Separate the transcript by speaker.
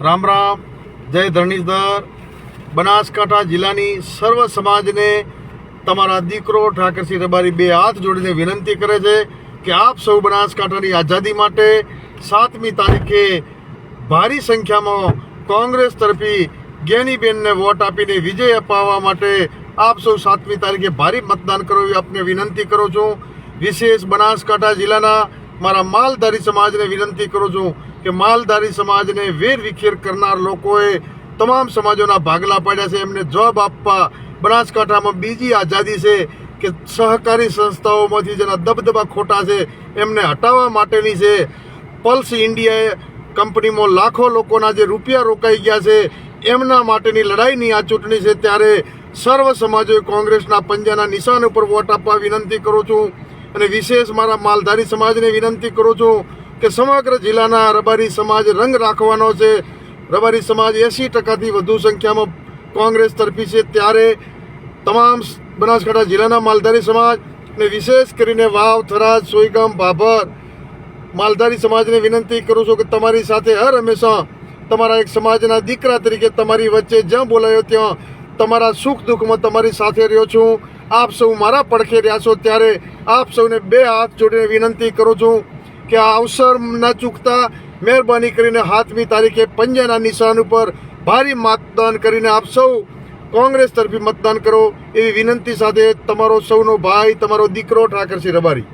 Speaker 1: રામ રામ, જય ધરણીધર. બનાસકાંઠા જિલ્લાની સર્વ સમાજને તમારા દીકરો ઠાકરસિંહ રબારી બે હાથ જોડીને વિનંતી કરે છે કે આપ સૌ બનાસકાંઠાની આઝાદી માટે સાતમી તારીખે ભારી સંખ્યામાં કોંગ્રેસ તરફી જ્ઞાનીબેનને વોટ આપીને વિજય અપાવવા માટે આપ સૌ સાતમી તારીખે ભારે મતદાન કરો એવી આપને વિનંતી કરું છું. વિશેષ બનાસકાંઠા જિલ્લાના મારા માલધારી સમાજને વિનંતી કરું છું કે માલધારી સમાજને વેર વિખેર કરનાર લોકોએ તમામ સમાજોના ભાગલા પાડ્યા છે. એમને જવાબ આપવા બનાસકાંઠામાં બીજી આઝાદી છે કે સહકારી સંસ્થાઓમાંથી જેના દબદબા ખોટા છે, એમને હટાવવા માટેની છે. પલ્સ ઇન્ડિયાએ કંપનીમાં લાખો લોકોના જે રૂપિયા રોકાઈ ગયા છે, એમના માટેની લડાઈની આ ચૂંટણી છે. ત્યારે સર્વ સમાજોએ કોંગ્રેસના પંજાના નિશાન ઉપર વોટ આપવા વિનંતી કરું છું. અને વિશેષ મારા માલધારી સમાજને વિનંતી કરું છું કે સમગ્ર જિલ્લાના રબારી સમાજ રંગ રાખવાનો છે. રબારી સમાજ એસી ટકાથી વધુ સંખ્યામાં કોંગ્રેસ તરફી છે. ત્યારે તમામ બનાસકાંઠા જિલ્લાના માલધારી સમાજ ને વિશેષ કરીને વાવ, થરાદ સોયગામ ભાભર માલધારી સમાજને વિનંતી કરું છું કે તમારી સાથે હર હંમેશા તમારા એક સમાજના દીકરા તરીકે તમારી વચ્ચે જ્યાં બોલાયો ત્યાં તમારા સુખ દુઃખમાં તમારી સાથે રહ્યો છું. આપ સૌ મારા પડખે રહ્યા છો ત્યારે આપ સૌને બે હાથ જોડીને વિનંતી કરું છું કે આ અવસર ન ચૂકતા મહેરબાની કરીને હાથમી તારીખે પંજાના નિશાન ઉપર ભારી મતદાન કરીને આપ સૌ કોંગ્રેસ તરફી મતદાન કરો એવી વિનંતી સાથે તમારો સૌનો ભાઈ, તમારો દીકરો ઠાકરસિંહ રબારી.